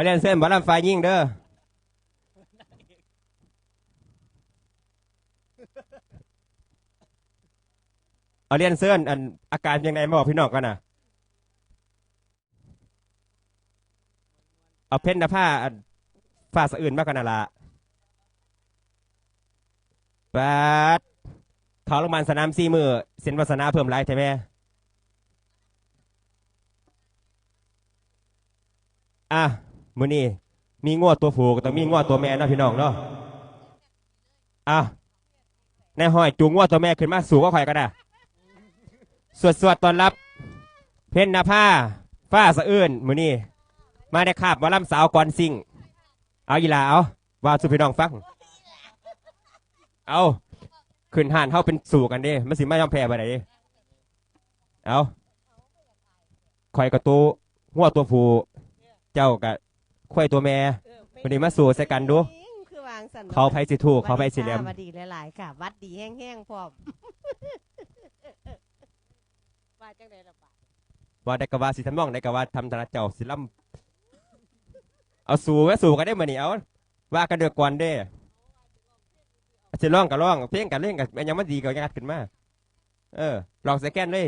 เอาเรียนเส้นบอลำไฟยิ่งเด้อเอาเรียนเส้นอันอาการยังไงมาบอกพี่น้องกันนะเอาเพ้นน้ผ้าอันฝ้าสะอื่นมากกันน่ะละปัดเขาลงมาสนามซีมือเส้นวาสนาเพิ่มไรใช่ไหมอะ มือนี่มีงวดตัวผูกต้องมีงวดตัวแม่นาะพี่น้องเนาะอะในห้อยจูงงวดตัวแม่ขึ้นมาสู่ก็ข่อยก็ได้สวดสวดตอนรับ เพ่นนาผ้าฟ้าสะอื้นมือนี่มาได้คาบมาล่ำสาวก่อนซิ่ง เอาอีลาเอาว่าสุพี่น้องฟัง เอาขึ้นห่านเฮาเป็นสู่กันด้มันสิไม่ยอมแพ้ไปไหนเด้เอาข่อยกับตัวหัวตัวผูเจ้ากั บข่อยตัวแม่วันนี้มาสู่ใส่กันดู คือวางสันเขาไผสิถูกเขาไผสิเหลี่ยมวัดดีหลายๆค่ะ วัดดีแห้งๆพร้อมว่าจังไดล่ะบาดว่าได้กว่าสิทำนองได้กว่าทำธนาเจ้าสิล่ำเอาสู่ไว้สู่กันได้มานี่เอาว่ากันเดือกก่อนเด้สิร้องก็ร้องเพลงกันเล่นกันมันยังมันดีก็ยัดขึ้นมาเออลองสแกนเลย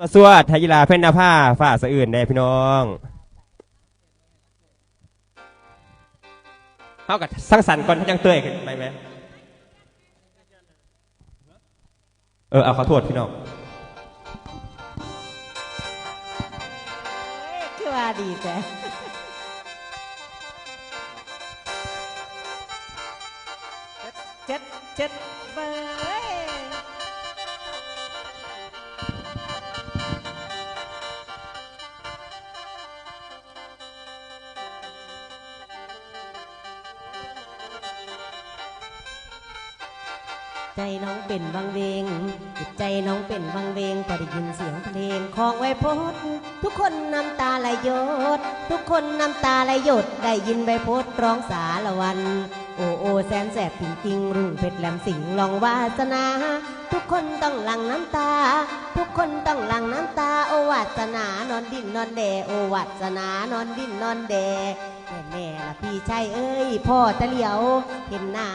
มาสวดไทยกีฬาเพ่นหนาผ้าฝ่าสะอื่นได้พี่น้อง เท่ากับสร้างสรรค์ก่อนยังเตยขึ้นไปไหมเออเอาขอโทษพี่น้องคือว่าดีแต่เจ็ดเจ็ดเบอร์ ใจน้องเป็นวังเวงจิตใจน้องเป็นวังเวงพอได้ยินเสียงเพลงของไวโพสทุกคนน้ำตาไหลหยด ทุกคนน้ำตาไหลหยด ได้ยินไวโพสร้องสารวัน โอ้โอแสนแสบจริงๆรุ่งเพชรแหลมสิงลองวาสนา ทุกคนต้องหลั่งน้ำตา ทุกคนต้องหลั่งน้ำตา โอวาสนานอนดินนอนแดโอวาสนานอนดินนอนแด แน่ละพี่ชายเอ้ยพ่อตะเหลียว เห็นหน้า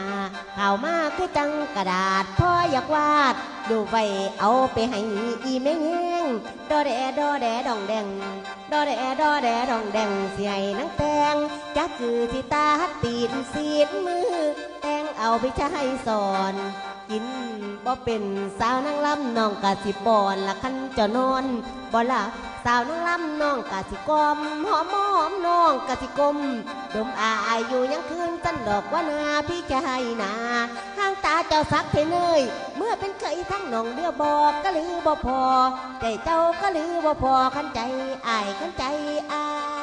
ข่าวมาคือจังกระดาษพ่ออยากวาด ดูไว้เอาไปให้อีแม่แห้งดอแดดอแดดองแดงดอแดดอแดดองแดงเสิให้นังแตงจักคือที่ตาตีนสีดมือ แตงเอาไปใช้สอน กินบ่เป็นสาวนางลำน้องกะสิปอนละคันเจะนอนบ่ละสาวนางลำน้องกะสิกลมหอมหอมน้องกะสิกลมดมอายอยู่ยังคืนจันดอกว่านาพี่จะให้นาห้างตาเจ้าสักเทเนยเมื่อเป็นเคยทั้งน้องเดียบอกก็ลือบ่พอใจเจ้าก็ลือบ่พอขันใจอายขันใจอาย